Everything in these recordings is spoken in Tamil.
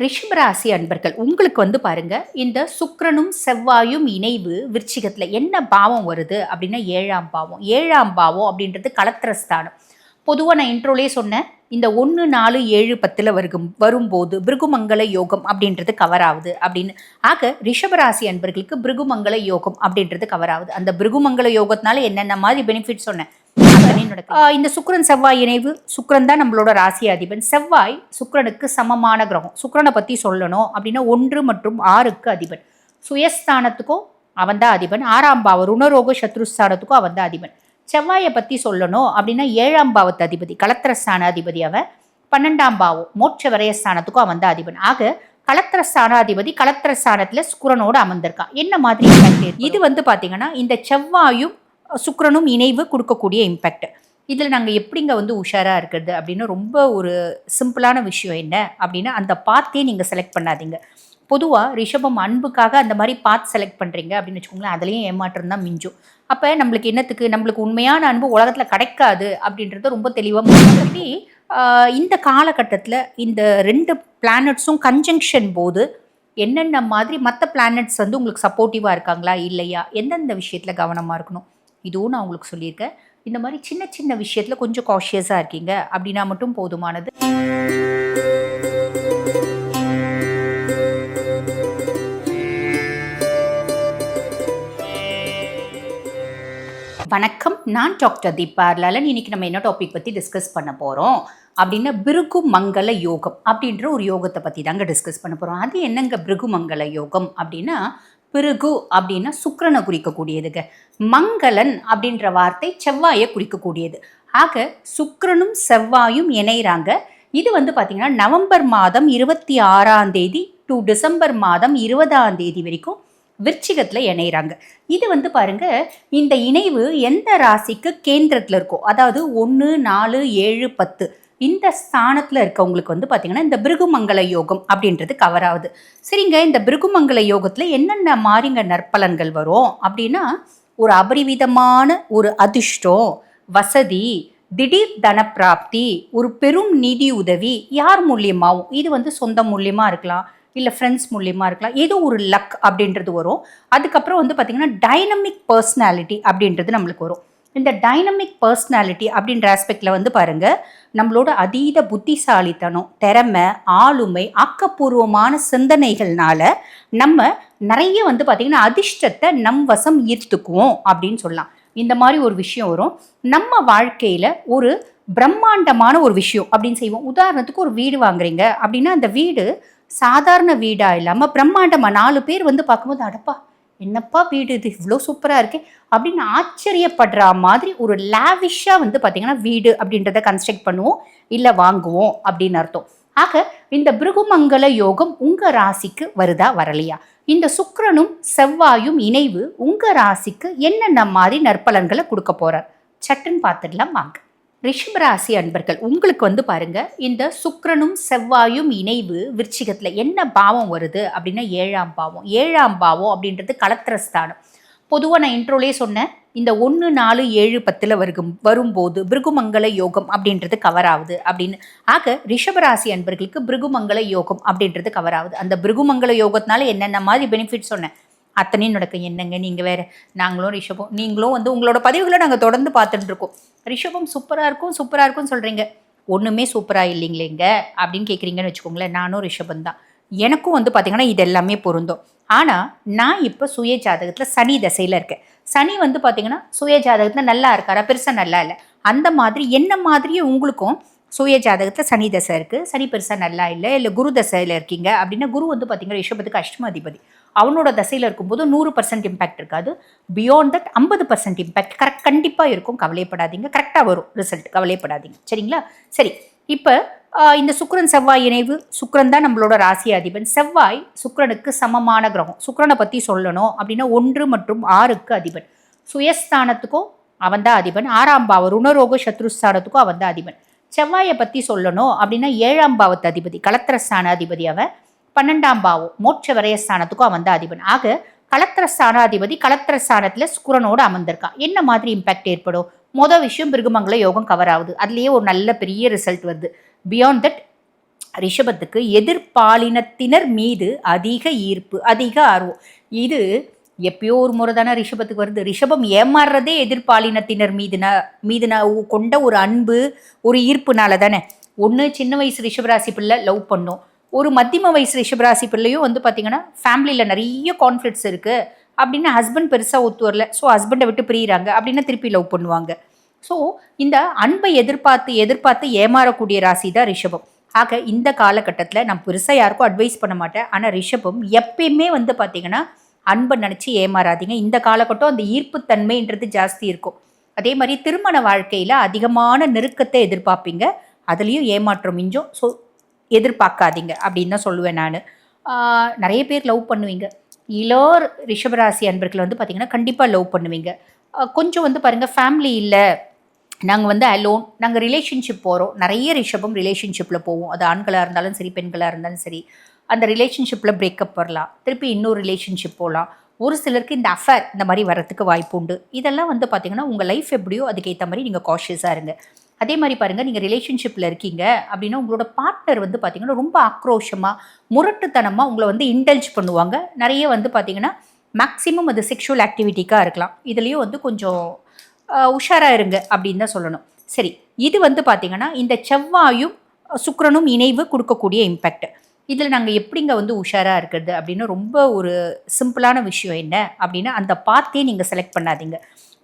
ரிஷபராசி அன்பர்கள் உங்களுக்கு வந்து பாருங்க இந்த சுக்கரனும் செவ்வாயும் இணைவு விருச்சிகத்தில் என்ன பாவம் வருது அப்படின்னா ஏழாம் பாவம். ஏழாம் பாவம் அப்படின்றது கலத்திரஸ்தானம் பொதுவாக நான் இன்ட்ரோலே சொன்னேன் இந்த ஒன்று நாலு ஏழு பத்தில் வருகும் வரும்போது பிருகுமங்கல யோகம் அப்படின்றது கவர் ஆகுது அப்படின்னு. ஆக ரிஷபராசி அன்பர்களுக்கு பிருகுமங்கல யோகம் அப்படின்றது கவர் ஆகுது. அந்த பிருகுமங்கல யோகத்தினால என்னென்ன மாதிரி பெனிஃபிட் சொன்னேன். இந்த சுக்ரன் செவ்வாய் இணைவு சுக்ரன் தான் நம்மளோட ராசி அதிபன். செவ்வாய் சுக்ரனுக்கு சமமான கிரகம். சுக்ரனை பற்றி சொல்லணும் அப்படின்னா ஒன்று மற்றும் ஆறுக்கு அதிபன். சுயஸ்தானத்துக்கும் அவன் தான் அதிபன். ஆறாம் பாவ ருணரோக சத்ருஸ்தானத்துக்கும் அவன் தான் அதிபன். செவ்வாயை பற்றி சொல்லணும் அப்படின்னா ஏழாம் பாவத்து அதிபதி கலத்திரஸ்தான அதிபதி அவன். பன்னெண்டாம் பாவம் மோட்ச விரயஸ்தானத்துக்கும் அவன் தான் அதிபன். ஆக கலத்திர ஸ்தானாதிபதி கலத்திர ஸ்தானத்துல சுக்கிரனோடு அமர்ந்திருக்கான் என்ன மாதிரி இது வந்து பாத்தீங்கன்னா இந்த செவ்வாயும் சுக்கரனும் இணைவு கொடுக்கக்கூடிய இம்பேக்ட் இதில் நாங்கள் எப்படிங்க வந்து உஷாராக இருக்கிறது அப்படின்னு ரொம்ப ஒரு சிம்பிளான விஷயம் என்ன அப்படின்னா அந்த பாத்தே நீங்கள் செலக்ட் பண்ணாதீங்க. பொதுவாக ரிஷபம் அன்புக்காக அந்த மாதிரி பாத் செலக்ட் பண்ணுறீங்க அப்படின்னு வச்சுக்கோங்களேன் அதுலேயும் ஏமாற்றம் தான் மிஞ்சும். அப்போ நம்மளுக்கு என்னத்துக்கு? நம்மளுக்கு உண்மையான அன்பு உலகத்தில் கிடைக்காது அப்படின்றத ரொம்ப தெளிவாக முன்னாடி இந்த காலகட்டத்தில் இந்த ரெண்டு பிளானட்ஸும் கன்ஜங்ஷன் போது என்னென்ன மாதிரி மற்ற பிளானட்ஸ் வந்து உங்களுக்கு சப்போர்ட்டிவாக இருக்காங்களா இல்லையா எந்தெந்த விஷயத்தில் கவனமாக இருக்கணும்? இதுவும் நான் உங்களுக்கு சொல்லியிருக்கேன். இந்த மாதிரி சின்ன சின்ன விஷயத்தில் கொஞ்சம் காஷியஸாக இருக்கீங்க. அப்படின்னா மட்டும் போதுமானது. வணக்கம். நான் டாக்டர் தீபா லலன் இன்னைக்கு நம்ம என்ன டாபிக் பற்றி டிஸ்கஸ் பண்ண போகிறோம் அப்படின்னா பிருகு மங்கள யோகம் அப்படின்ற ஒரு யோகத்தை பற்றி தாங்க டிஸ்கஸ் பண்ண போகிறோம் அது என்னங்க பிருகு மங்கள யோகம் அப்படின்னா பிருகு அப்படின்னா சுக்கரனை குறிக்கக்கூடியதுங்க. மங்களன் அப்படின்ற வார்த்தை செவ்வாயை குறிக்கக்கூடியது. ஆக சுக்கரனும் செவ்வாயும் இணைகிறாங்க இது வந்து பார்த்தீங்கன்னா நவம்பர் மாதம் இருபத்தி ஆறாம் தேதி டு டிசம்பர் மாதம் இருபதாம் தேதி வரைக்கும் விருச்சிகத்தில் இணைகிறாங்க இது வந்து பாருங்க இந்த இணைவு எந்த ராசிக்கு கேந்திரத்தில் இருக்கோ அதாவது ஒன்று நாலு ஏழு பத்து இந்த ஸ்தானத்தில் இருக்கவங்களுக்கு வந்து பார்த்திங்கன்னா இந்த பிருகுமங்கல யோகம் அப்படின்றது கவர் ஆகுது. சரிங்க இந்த பிருகுமங்கல யோகத்தில் என்னென்ன மாறிங்க நற்பலன்கள் வரும்? அப்படின்னா ஒரு அபரிவிதமான ஒரு அதிர்ஷ்டம் வசதி திடீர் தனப்பிராப்தி ஒரு பெரும் நிதி உதவி யார் மூலியமாகவும் இது வந்து சொந்த மூலியமாக இருக்கலாம் இல்லை ஃப்ரெண்ட்ஸ் மூலியமாக இருக்கலாம் ஏதோ ஒரு லக் அப்படின்றது வரும். அதுக்கப்புறம் வந்து பார்த்திங்கன்னா டைனமிக் பர்சனாலிட்டி அப்படின்றது நம்மளுக்கு வரும். இந்த டைனமிக் பர்சனாலிட்டி அப்படின்ற ஆஸ்பெக்டில் வந்து பாருங்கள் நம்மளோட அதீத புத்திசாலித்தனம் திறமை ஆளுமை ஆக்கப்பூர்வமான சிந்தனைகள்னால நம்ம நிறைய வந்து பார்த்திங்கன்னா அதிர்ஷ்டத்தை நம் வசம் ஈர்த்துக்குவோம் அப்படின்னு சொல்லலாம். இந்த மாதிரி ஒரு விஷயம் வரும். நம்ம வாழ்க்கையில் ஒரு பிரம்மாண்டமான ஒரு விஷயம் அப்படின்னு செய்வோம். உதாரணத்துக்கு ஒரு வீடு வாங்குறீங்க அப்படின்னா அந்த வீடு சாதாரண வீடாக இல்லாமல் பிரம்மாண்டமாக நாலு பேர் வந்து பார்க்கும்போது அடப்பா என்னப்பா வீடு இது? இவ்வளோ சூப்பராக இருக்குது அப்படின்னு ஆச்சரியப்படுற மாதிரி ஒரு லேவிஷாக வந்து பார்த்திங்கன்னா வீடு அப்படின்றத கன்ஸ்ட்ரக்ட் பண்ணுவோம். இல்லை வாங்குவோம் அப்படின்னு அர்த்தம். ஆக இந்த பிருகுமங்கல யோகம் உங்கள் ராசிக்கு வருதா வரலையா? இந்த சுக்கரனும் செவ்வாயும் இணைவு உங்கள் ராசிக்கு என்னென்ன மாதிரி நற்பலன்களை கொடுக்க போகிறார் சட்டுன்னு பார்த்துடலாம் வாங்க. ரிஷபராசி அன்பர்கள் உங்களுக்கு வந்து பாருங்க இந்த சுக்கரனும் செவ்வாயும் இணைவு விருச்சிகத்தில் என்ன பாவம் வருது அப்படின்னா ஏழாம் பாவம். ஏழாம் பாவம் அப்படின்றது கலத்திரஸ்தானம். பொதுவாக நான் இன்ட்ரோலே சொன்னேன் இந்த ஒன்று நாலு ஏழு பத்தில் வருகும் வரும்போது பிருகுமங்கல யோகம் அப்படின்றது கவர் ஆகுது அப்படின்னு. ஆக ரிஷபராசி அன்பர்களுக்கு பிருகுமங்கல யோகம் அப்படின்றது கவர் ஆகுது. அந்த பிருகுமங்கல யோகத்தினால என்னென்ன மாதிரி பெனிஃபிட் சொன்னேன். அத்தனையும் நடக்கும் என்னங்க நீங்கள் வேறு நாங்களும் ரிஷபம். நீங்களும் வந்து உங்களோட பதிவுகளை நாங்கள் தொடர்ந்து பார்த்துட்டு இருக்கோம். ரிஷபம் சூப்பராக இருக்கும் சூப்பராக இருக்கும்னு சொல்கிறீங்க ஒன்றுமே சூப்பராக இல்லைங்களேங்க அப்படின்னு கேட்குறீங்கன்னு வச்சுக்கோங்களேன் நானும் ரிஷபம் தான். எனக்கும் வந்து பார்த்திங்கன்னா இது எல்லாமே பொருந்தும். ஆனால் நான் இப்போ சுய ஜாதகத்தில் சனி தசையில் இருக்கேன். சனி வந்து பார்த்திங்கன்னா சுய ஜாதகத்தில் நல்லா இருக்காரா பெருசாக நல்லா இல்லை. அந்த மாதிரி என்ன மாதிரியே உங்களுக்கும் சுய ஜாதகத்தில் சனி தசை இருக்குது சனி பெருசாக நல்லா இல்லை இல்லை குரு தசையில் இருக்கீங்க அப்படின்னா குரு வந்து பார்த்திங்கன்னா ரிஷபத்துக்கு அஷ்டமாதிபதி. அவனோட தசையில் இருக்கும்போது நூறு பர்சன்ட் இம்பேக்ட் இருக்காது. பியாண்ட் தட் ஐம்பது பர்சன்ட் இம்பேக்ட் கரெக்ட் கண்டிப்பாக இருக்கும். கவலைப்படாதீங்க கரெக்டாக வரும் ரிசல்ட் கவலைப்படாதீங்க சரிங்களா? சரி. இப்போ இந்த சுக்கரன் செவ்வாய் இணைவு. சுக்கரன் தான் நம்மளோட ராசி அதிபன். செவ்வாய் சுக்கரனுக்கு சமமான கிரகம். சுக்கரனை பற்றி சொல்லணும் அப்படின்னா ஒன்று மற்றும் ஆறுக்கு அதிபன். சுயஸ்தானத்துக்கும் அவன் தான் அதிபன். ஆறாம் பாவம் ருணரோக சத்ருஸ்தானத்துக்கும் அவன் தான் அதிபன். செவ்வாயை பற்றி சொல்லணும் அப்படின்னா ஏழாம் பாவத்து அதிபதி கலத்திரஸ்தான அதிபதி அவன். பன்னெண்டாம் பாவம். மோட்ச வரையஸ்தானத்துக்கும் அவன் தான் அதிபன். ஆக கலத்திர ஸ்தானாதிபதி கலத்திர ஸ்தானத்தில் சுக்கிரனோடு அமர்ந்திருக்கான் என்ன மாதிரி இம்பேக்ட் ஏற்படும்? மொதல் விஷயம் பிருகுமங்கல யோகம் கவர் ஆகுது. அதுலேயே ஒரு நல்ல பெரிய ரிசல்ட் வருது. பியாண்ட் தட் ரிஷபத்துக்கு எதிர்பாலினத்தினர் மீது அதிக ஈர்ப்பு அதிக ஆர்வம். இது எப்பயோ ஒரு முறை தானே ரிஷபத்துக்கு வருது. ரிஷபம் ஏமாறுறதே எதிர்பாலினத்தினர் மீதுனா மீதுன கொண்ட ஒரு அன்பு ஒரு ஈர்ப்புனால தானே. ஒன்று சின்ன வயசு ரிஷபராசி பிள்ளை லவ் பண்ணும். ஒரு மத்தியம வயசு ரிஷபராசி பிள்ளையும் வந்து பார்த்தீங்கன்னா ஃபேமிலியில் நிறைய கான்ஃப்ளிக்ஸ் இருக்குது அப்படின்னு ஹஸ்பண்ட் பெருசாக ஒத்து வரல. ஸோ ஹஸ்பண்டை விட்டு பிரியிறாங்க. அப்படின்னா திருப்பி லவ் பண்ணுவாங்க. ஸோ இந்த அன்பை எதிர்பார்த்து எதிர்பார்த்து ஏமாறக்கூடிய ராசி தான் ரிஷபம். ஆக இந்த காலகட்டத்தில் நான் பெருசாக யாருக்கும் அட்வைஸ் பண்ண மாட்டேன். ஆனால் ரிஷபம் எப்பயுமே வந்து பார்த்தீங்கன்னா அன்பை நினச்சி ஏமாறாதீங்க. இந்த காலகட்டம் அந்த ஈர்ப்புத்தன்மைன்றது ஜாஸ்தி இருக்கும். அதே மாதிரி திருமண வாழ்க்கையில் அதிகமான நெருக்கத்தை எதிர்பார்ப்பீங்க. அதுலேயும் ஏமாற்றம் மிஞ்சும். ஸோ எதிர்பார்க்காதீங்க அப்படின்னு தான் சொல்லுவேன் நான். நிறைய பேர் லவ் பண்ணுவீங்க. இளோர் ரிஷபராசி அன்பர்கள் வந்து பார்த்திங்கன்னா கண்டிப்பாக லவ் பண்ணுவீங்க. கொஞ்சம் வந்து பாருங்கள் ஃபேமிலி இல்லை. நாங்கள் வந்து அலோன் நாங்கள் ரிலேஷன்ஷிப் போகிறோம் நிறைய ரிஷபம் ரிலேஷன்ஷிப்பில் போவோம். அது ஆண்களாக இருந்தாலும் சரி பெண்களாக இருந்தாலும் சரி. அந்த ரிலேஷன்ஷிப்பில் பிரேக்கப் வரலாம். திருப்பி இன்னொரு ரிலேஷன்ஷிப் போகலாம் ஒரு சிலருக்கு இந்த அஃபேர் இந்த மாதிரி வரத்துக்கு வாய்ப்பு உண்டு. இதெல்லாம் வந்து பார்த்திங்கன்னா உங்கள் லைஃப் எப்படியோ அதுக்கேற்ற மாதிரி நீங்கள் காஷியஸாக இருங்க. அதே மாதிரி பாருங்கள் நீங்கள் ரிலேஷன்ஷிப்பில் இருக்கீங்க அப்படின்னா உங்களோட பார்ட்னர் வந்து பார்த்திங்கன்னா ரொம்ப ஆக்ரோஷமாக முரட்டுத்தனமாக உங்களை வந்து இன்டல்ஜ் பண்ணுவாங்க. நிறைய வந்து பார்த்திங்கன்னா மேக்ஸிமம் அது செக்ஷுவல் ஆக்டிவிட்டிக்காக இருக்கலாம். இதுலேயும் வந்து கொஞ்சம் உஷாராக இருங்க அப்படின்னு தான் சொல்லணும். சரி இது வந்து பார்த்திங்கன்னா இந்த செவ்வாயும் சுக்கரனும் இணைவு கொடுக்கக்கூடிய இம்பேக்ட் இதில் நாங்கள் எப்படிங்க வந்து உஷாராக இருக்கிறது அப்படின்னு ரொம்ப ஒரு சிம்பிளான விஷயம் என்ன அப்படின்னா அந்த பாத்தே நீங்கள் செலக்ட் பண்ணாதீங்க.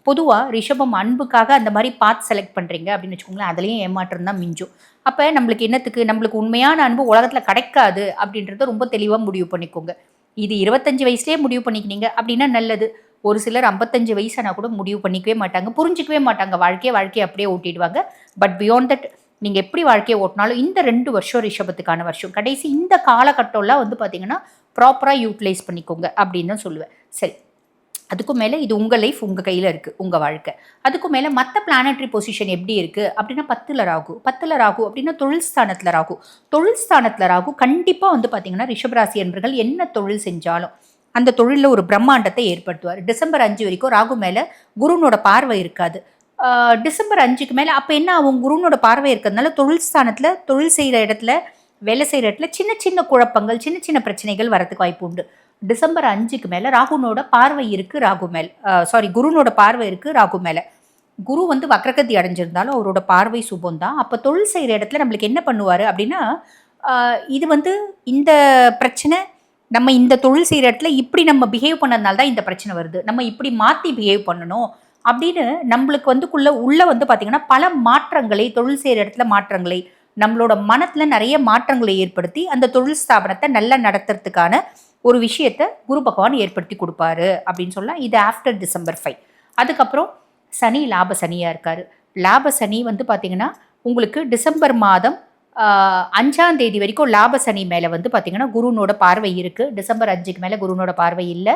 பொதுவாக ரிஷபம் அன்புக்காக அந்த மாதிரி பாத் செலக்ட் பண்ணுறீங்க அப்படின்னு வச்சுக்கோங்களேன் அதுலேயும் ஏமாற்றம் தான் மிஞ்சும். அப்போ நம்மளுக்கு என்னத்துக்கு? நம்மளுக்கு உண்மையான அன்பு உலகத்தில் கிடைக்காது அப்படின்றத ரொம்ப தெளிவாக முடிவு பண்ணிக்கோங்க. இது இருபத்தஞ்சு வயசுலேயே முடிவு பண்ணிக்கினீங்க அப்படின்னா நல்லது. ஒரு சிலர் ஐம்பத்தஞ்சு வயசானா கூட முடிவு பண்ணிக்கவே மாட்டாங்க புரிஞ்சிக்கவே மாட்டாங்க. வாழ்க்கையை வாழ்க்கையை அப்படியே ஓட்டிடுவாங்க. பட் பியாண்ட் தட் நீங்கள் எப்படி வாழ்க்கையை ஓட்டினாலும் இந்த ரெண்டு வருஷம் ரிஷபத்துக்கான வருஷம். கடைசி இந்த காலகட்டம்லாம் வந்து பார்த்தீங்கன்னா ப்ராப்பராக யூட்டிலைஸ் பண்ணிக்கோங்க அப்படின்னு தான் சொல்லுவேன். சரி. அதுக்கும் மேலே இது உங்கள் லைஃப் உங்கள் கையில் இருக்குது உங்கள் வாழ்க்கை. அதுக்கும் மேலே மற்ற பிளானட்ரி பொசிஷன் எப்படி இருக்குது அப்படின்னா பத்தில் ராகு. பத்தில் ராகு அப்படின்னா தொழில் ஸ்தானத்தில் ராகு. தொழில் ஸ்தானத்தில் ராகு கண்டிப்பாக வந்து பார்த்தீங்கன்னா ரிஷபராசி என்பர்கள் என்ன தொழில் செஞ்சாலும் அந்த தொழிலில் ஒரு பிரம்மாண்டத்தை ஏற்படுத்துவார். டிசம்பர் அஞ்சு வரைக்கும் ராகு மேலே குருனோட பார்வை இருக்காது. டிசம்பர் அஞ்சுக்கு மேலே அப்போ என்ன ஆகும்? குருனோட பார்வை இருக்கிறதுனால தொழில் ஸ்தானத்தில் தொழில் செய்கிற இடத்துல வேலை செய்கிற இடத்துல சின்ன சின்ன குழப்பங்கள் சின்ன சின்ன பிரச்சனைகள் வரதுக்கு வாய்ப்பு உண்டு. டிசம்பர் அஞ்சுக்கு மேலே ராகுனோட பார்வை இருக்குது ராகு மேல். சாரி குருனோட பார்வை இருக்குது ராகு மேலே. குரு வந்து வக்ரகதி அடைஞ்சிருந்தாலும் அவரோட பார்வை சுபம் தான். அப்போ தொழில் செய்கிற இடத்துல நம்மளுக்கு என்ன பண்ணுவார் அப்படின்னா இது வந்து இந்த பிரச்சனை நம்ம இந்த தொழில் செய்கிற இடத்துல இப்படி நம்ம பிஹேவ் பண்ணதுனால தான் இந்த பிரச்சனை வருது. நம்ம இப்படி மாற்றி பிஹேவ் பண்ணணும் அப்படின்னு நம்மளுக்கு வந்துக்குள்ள உள்ள வந்து பார்த்திங்கன்னா பல மாற்றங்களை தொழில் செய்கிற இடத்துல மாற்றங்களை நம்மளோட மனத்தில் நிறைய மாற்றங்களை ஏற்படுத்தி அந்த தொழில் ஸ்தாபனத்தை நல்லா நடத்துறதுக்கான ஒரு விஷயத்தை குரு பகவான் ஏற்படுத்தி கொடுப்பாரு அப்படின்னு சொல்லலாம் இது ஆஃப்டர் டிசம்பர் ஃபைவ் அதுக்கப்புறம் சனி லாப சனியாக இருக்கார். லாப சனி வந்து பார்த்திங்கன்னா உங்களுக்கு டிசம்பர் மாதம் அஞ்சாம் தேதி வரைக்கும் லாப சனி மேலே வந்து பார்த்திங்கன்னா குருனோட பார்வை இருக்குது டிசம்பர் அஞ்சுக்கு மேலே குருனோட பார்வை இல்லை.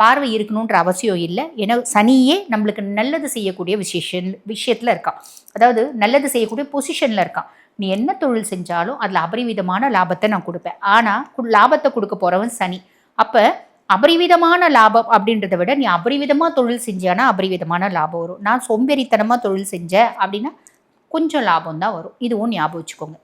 பார்வை இருக்கணுன்ற அவசியம் இல்லை. ஏன்னா சனியே நம்மளுக்கு நல்லது செய்யக்கூடிய விசேஷன் விஷயத்தில் இருக்கான். அதாவது நல்லது செய்யக்கூடிய பொசிஷனில் இருக்கான். நீ என்ன தொழில் செஞ்சாலும் அதில் அபரிவிதமான லாபத்தை நான் கொடுப்பேன். ஆனால் லாபத்தை கொடுக்க போகிறவன் சனி. அப்போ அபரிவிதமான லாபம் அப்படின்றத விட நீ அபரிவிதமாக தொழில் செஞ்சானா அபரிவிதமான லாபம் வரும். நான் சோம்பேறித்தனமாக தொழில் செஞ்சேன் அப்படின்னா கொஞ்சம் லாபம் தான் வரும். இதுவும் ஞாபகம் வச்சுக்கோங்க.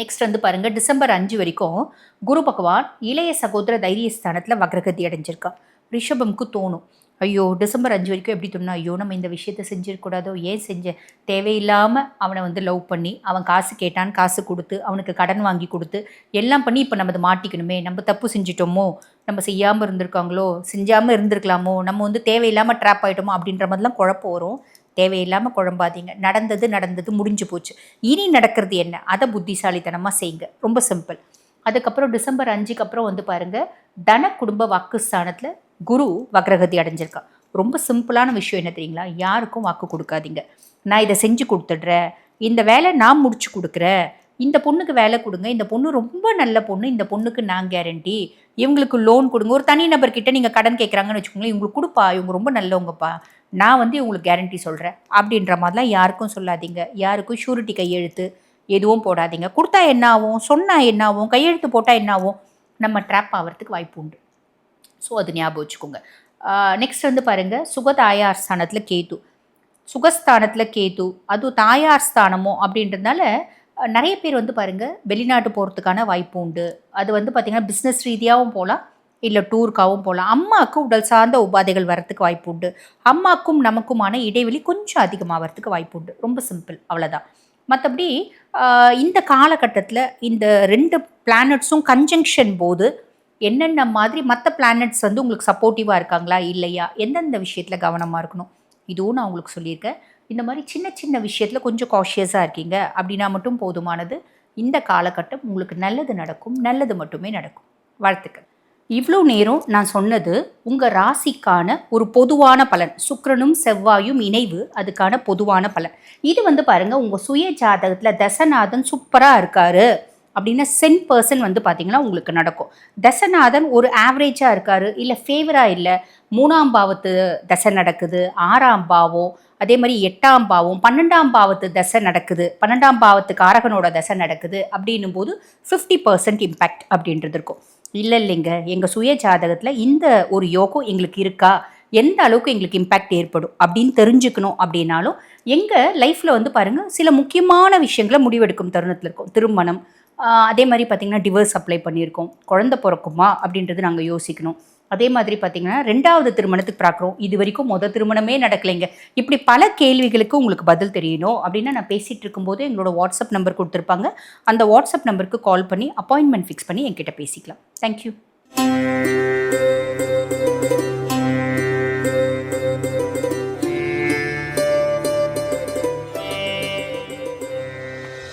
நெக்ஸ்ட் வந்து பாருங்கள் டிசம்பர் அஞ்சு வரைக்கும் குரு பகவான் இளைய சகோதர தைரியஸ்தானத்தில் வக்ரகதி அடைஞ்சிருக்கான் ரிஷபம்க்கு தோணும். ஐயோ டிசம்பர் அஞ்சு வரைக்கும் எப்படி தோணும் ஐயோ நம்ம இந்த விஷயத்த செஞ்சிருக்கூடாதோ ஏன் செஞ்ச தேவையில்லாமல் அவனை வந்து லவ் பண்ணி அவன் காசு கேட்டான் காசு கொடுத்து அவனுக்கு கடன் வாங்கி கொடுத்து எல்லாம் பண்ணி இப்போ நம்ம அதை மாட்டிக்கணுமே நம்ம தப்பு செஞ்சிட்டோமோ நம்ம செய்யாமல் இருந்திருக்காங்களோ செஞ்சாமல் இருந்திருக்கலாமோ நம்ம வந்து தேவையில்லாமல் ட்ராப் ஆகிட்டோமோ அப்படின்ற மாதிரிலாம் குழப்பம் வரும். தேவையில்லாமல் குழம்பாதீங்க. நடந்தது நடந்தது முடிஞ்சு போச்சு. இனி நடக்கிறது என்ன? அதை புத்திசாலித்தனமாக செய்யுங்க ரொம்ப சிம்பிள் அதுக்கப்புறம் டிசம்பர் அஞ்சுக்கு அப்புறம் வந்து பாருங்கள் தன குடும்ப வாக்குஸ்தானத்தில் குரு வக்ரகதி அடைஞ்சிருக்கா. ரொம்ப சிம்பிளான விஷயம் என்ன தெரியுங்களா? யாருக்கும் வாக்கு கொடுக்காதீங்க. நான் இதை செஞ்சு கொடுத்துட்றேன். இந்த வேலை நான் முடிச்சு கொடுக்குறேன். இந்த பொண்ணுக்கு வேலை கொடுங்க. இந்த பொண்ணு ரொம்ப நல்ல பொண்ணு. இந்த பொண்ணுக்கு நான் கேரண்டி இவங்களுக்கு லோன் கொடுங்க. ஒரு தனி நபர்கிட்ட நீங்கள் கடன் கேட்குறாங்கன்னு வச்சுக்கோங்களேன் இவங்களுக்கு கொடுப்பா. இவங்க ரொம்ப நல்லவங்கப்பா. நான் வந்து இவங்களுக்கு கேரண்டி சொல்கிறேன் அப்படின்ற மாதிரிலாம் யாருக்கும் சொல்லாதீங்க. யாருக்கும் ஷூரிட்டி கையெழுத்து எதுவும் போடாதீங்க. கொடுத்தா என்ன ஆகும்? சொன்னால் என்ன ஆகும்? கையெழுத்து போட்டால் என்ன ஆகும்? நம்ம ட்ராப் ஆகிறதுக்கு வாய்ப்பு உண்டு. ஸோ அது ஞாபகம் வச்சுக்கோங்க. நெக்ஸ்ட் வந்து பாருங்கள் சுகதாயார் ஸ்தானத்தில் கேது. சுகஸ்தானத்தில் கேது. அதுவும் தாயார் ஸ்தானமோ அப்படின்றதுனால நிறைய பேர் வந்து பாருங்கள் வெளிநாட்டு போகிறதுக்கான வாய்ப்பு உண்டு. அது வந்து பார்த்திங்கன்னா பிஸ்னஸ் ரீதியாகவும் போகலாம் இல்லை டூருக்காகவும் போகலாம் அம்மாவுக்கு உடல் சார்ந்த உபாதைகள் வரத்துக்கு வாய்ப்பு உண்டு. அம்மாக்கும் நமக்குமான இடைவெளி கொஞ்சம் அதிகமாகிறதுக்கு வாய்ப்பு உண்டு. ரொம்ப சிம்பிள் அவ்வளோதான் மற்றபடி இந்த காலகட்டத்தில் இந்த ரெண்டு பிளானட்ஸும் கன்ஜங்ஷன் போது என்னென்ன மாதிரி மற்ற பிளானட்ஸ் வந்து உங்களுக்கு சப்போர்ட்டிவாக இருக்காங்களா இல்லையா? எந்தெந்த விஷயத்தில் கவனமாக இருக்கணும்? இதுவும் நான் உங்களுக்கு சொல்லியிருக்கேன். இந்த மாதிரி சின்ன சின்ன விஷயத்தில் கொஞ்சம் காஷியஸாக இருக்கீங்க அப்படின்னா மட்டும் போதுமானது. இந்த காலகட்டம் உங்களுக்கு நல்லது நடக்கும் நல்லது மட்டுமே நடக்கும். வாழ்த்துக்கள். இவ்வளோ நேரம் நான் சொன்னது உங்கள் ராசிக்கான ஒரு பொதுவான பலன். சுக்கரனும் செவ்வாயும் இணைவு அதுக்கான பொதுவான பலன். இது வந்து பாருங்க உங்கள் சுய ஜாதகத்தில் தசநாதன் சூப்பராக இருக்காரு அப்படின்னா சென் பர்சன் வந்து பார்த்தீங்கன்னா உங்களுக்கு நடக்கும். தசநாதன் ஒரு ஆவரேஜாக இருக்காரு இல்லை ஃபேவராக இல்லை. மூணாம் பாவத்து தசை நடக்குது ஆறாம் பாவம் அதே மாதிரி எட்டாம் பாவம் பன்னெண்டாம் பாவத்து தசை நடக்குது பன்னெண்டாம் பாவத்து காரகனோட தசை நடக்குது அப்படின்னும் போது ஃபிஃப்டி பர்சன்ட் இம்பேக்ட் அப்படின்றது இருக்கும். இல்லை இல்லைங்க எங்கள் சுய ஜாதகத்தில் இந்த ஒரு யோகம் எங்களுக்கு இருக்கா? எந்த அளவுக்கு எங்களுக்கு இம்பேக்ட் ஏற்படும்? அப்படின்னு தெரிஞ்சுக்கணும் அப்படின்னாலும் எங்கள் லைஃப்பில் வந்து பாருங்கள் சில முக்கியமான விஷயங்களை முடிவெடுக்கும் தருணத்தில் இருக்கும். திருமணம் அதே மாதிரி பார்த்திங்கன்னா டிவர்ஸ் அப்ளை பண்ணியிருக்கோம். குழந்த பிறக்குமா? அப்படின்றது நாங்கள் யோசிக்கணும். அதே மாதிரி பார்த்தீங்கன்னா ரெண்டாவது திருமணத்துக்கு பார்க்குறோம். இது வரைக்கும் மொதல் திருமணமே நடக்கலைங்க. இப்படி பல கேள்விகளுக்கு உங்களுக்கு பதில் தெரியணும் அப்படின்னா நான் பேசிகிட்டு இருக்கும்போது எங்களோட வாட்ஸ்அப் நம்பர் கொடுத்துருப்பாங்க. அந்த வாட்ஸ்அப் நம்பருக்கு கால் பண்ணி அப்பாயின்மெண்ட் ஃபிக்ஸ் பண்ணி என்கிட்ட பேசிக்கலாம். தேங்க்யூ